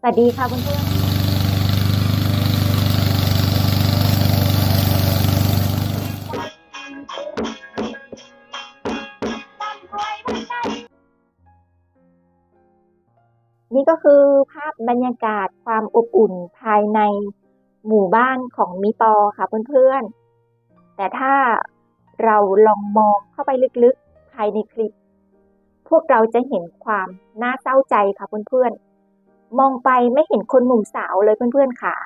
สวัสดีค่ะเพื่อนๆนี่ก็คือภาพบรรยากาศความอบอุ่นภายในหมู่บ้านของมิปอค่ะเพื่อนๆ แต่ถ้าเราลองมองเข้าไปลึกๆ ภายในคลิป พวกเราจะเห็นความน่าเศร้าใจค่ะเพื่อนๆ มองไปไม่เห็นคนหนุ่มสาวเลยเพื่อนๆขา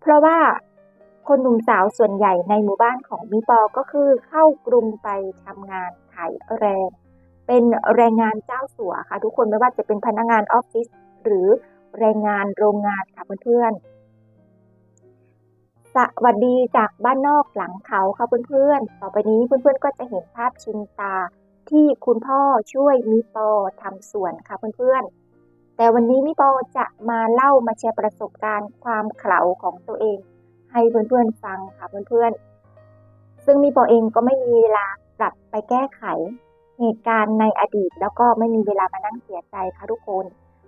เพราะว่าคนหนุ่มสาวส่วนใหญ่ในหมู่บ้านของมิปอก็คือเข้ากรุงไปทำงานขายแรง เป็นแรงงานเจ้าสัวค่ะ ทุกคนไม่ว่าจะเป็นพนักงานออฟฟิศหรือแรงงานโรงงานค่ะเพื่อนๆ สวัสดีจากบ้านนอกหลังเขาค่ะเพื่อนๆ ต่อไปนี้เพื่อนๆ ก็จะเห็นภาพชินตาที่คุณพ่อช่วยมิปอทำสวนค่ะเพื่อนๆ แต่วันนี้มิปอจะมาเล่ามาแชร์ประสบการณ์ความเขลาของตัวเอง ให้เพื่อนๆฟังค่ะเพื่อนๆ ซึ่งมิปอเองก็ไม่มีเวลากลับไปแก้ไข เหตุการณ์ในอดีต แล้วก็ไม่มีเวลามานั่งเสียใจค่ะทุกคน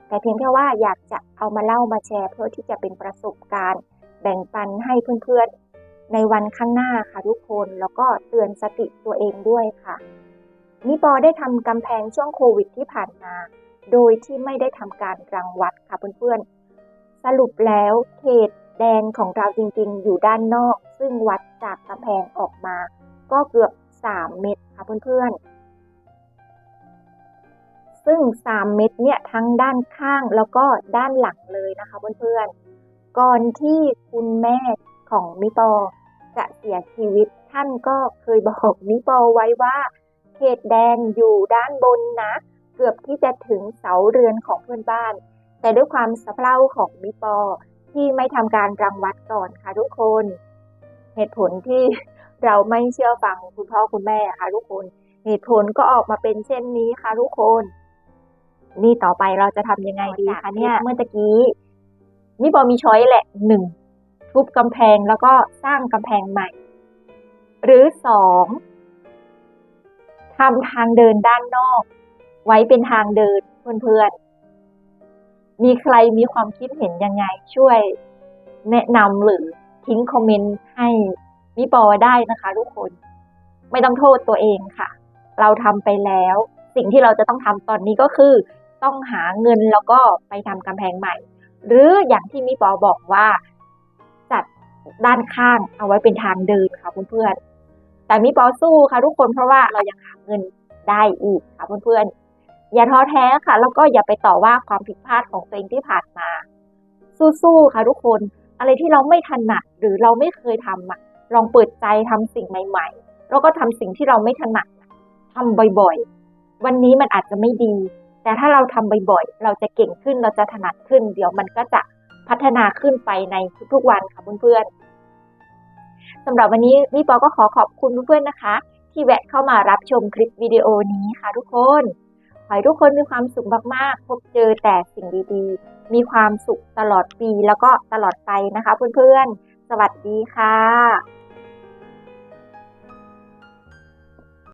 แต่เพียงแค่ว่าอยากจะเอามาเล่ามาแชร์เพื่อที่จะเป็นประสบการณ์ แบ่งปันให้เพื่อนๆ ในวันข้างหน้าค่ะทุกคน แล้วก็เตือนสติตัวเองด้วยค่ะนิปอได้ทำกำแพงช่วงโควิดที่ผ่านมา โดยที่ไม่ได้ทำการรังวัดค่ะเพื่อนๆ สรุปแล้วเขตแดนของเราจริงๆ อยู่ด้านนอก ซึ่งวัดจากกำแพงออกมา ก็เกือบ 3 เมตรค่ะเพื่อนๆ ซึ่ง 3 เมตรเนี่ยทั้งด้านข้างแล้วก็ด้านหลังเลยนะคะเพื่อนๆ ก่อนที่คุณแม่ของมิปอจะเสียชีวิตท่านก็เคยบอกมิปอไว้ว่า เขตแดนอยู่ด้านบนนะ เกือบที่จะถึงเสาเรือนของเพื่อนบ้าน แต่ด้วยความสะเพร่าของมิปอที่ไม่ทำการรังวัดก่อนค่ะทุกคน เหตุผลที่เราไม่เชื่อฟังคุณพ่อคุณแม่ค่ะทุกคน เหตุผลก็ออกมาเป็นเช่นนี้ค่ะทุกคน นี่ต่อไปเราจะทำยังไงดีคะเนี่ยเมื่อตะกี้มิปอมีช้อยแหละหนึ่งทุบกำแพงแล้วก็สร้างกำแพงใหม่ หรือสองทำทางเดินด้านนอก ไว้เป็นทางเดินเพื่อนๆ มีใครมีความคิดเห็นยังไง ช่วยแนะนำหรือทิ้งคอมเมนต์ให้มิปอได้นะคะทุกคน ไม่ต้องโทษตัวเองค่ะ เราทำไปแล้ว สิ่งที่เราจะต้องทำตอนนี้ก็คือ ต้องหาเงินแล้วก็ไปทำกำแพงใหม่ หรืออย่างที่มิปอบอกว่าจัดด้านข้างเอาไว้เป็นทางเดินค่ะเพื่อนๆแต่มิปอสู้ค่ะทุกคนเพราะว่าเรายังหาเงินได้อีกค่ะเพื่อนๆ อย่าท้อแท้ค่ะ แล้วก็อย่าไปต่อว่าความผิดพลาดของตัวเองที่ผ่านมา สู้ๆค่ะทุกคน อะไรที่เราไม่ถนัดหรือเราไม่เคยทำอะลองเปิดใจทำสิ่งใหม่ ๆ แล้วก็ทำสิ่งที่เราไม่ถนัดทำบ่อยๆ วันนี้มันอาจจะไม่ดี แต่ถ้าเราทำบ่อยๆ เราจะเก่งขึ้นเราจะถนัดขึ้น เดี๋ยวมันก็จะพัฒนาขึ้นไปในทุกๆวันค่ะเพื่อนๆสำหรับวันนี้นี่ปอก็ขอขอบคุณเพื่อนๆนะคะ ที่แวะเข้ามารับชมคลิปวิดีโอนี้ค่ะทุกคน ขอให้ทุกคนมีความสุขมากๆ พบเจอแต่สิ่งดีๆ มีความสุขตลอดปีแล้วก็ตลอดไปนะคะเพื่อนๆ สวัสดีค่ะ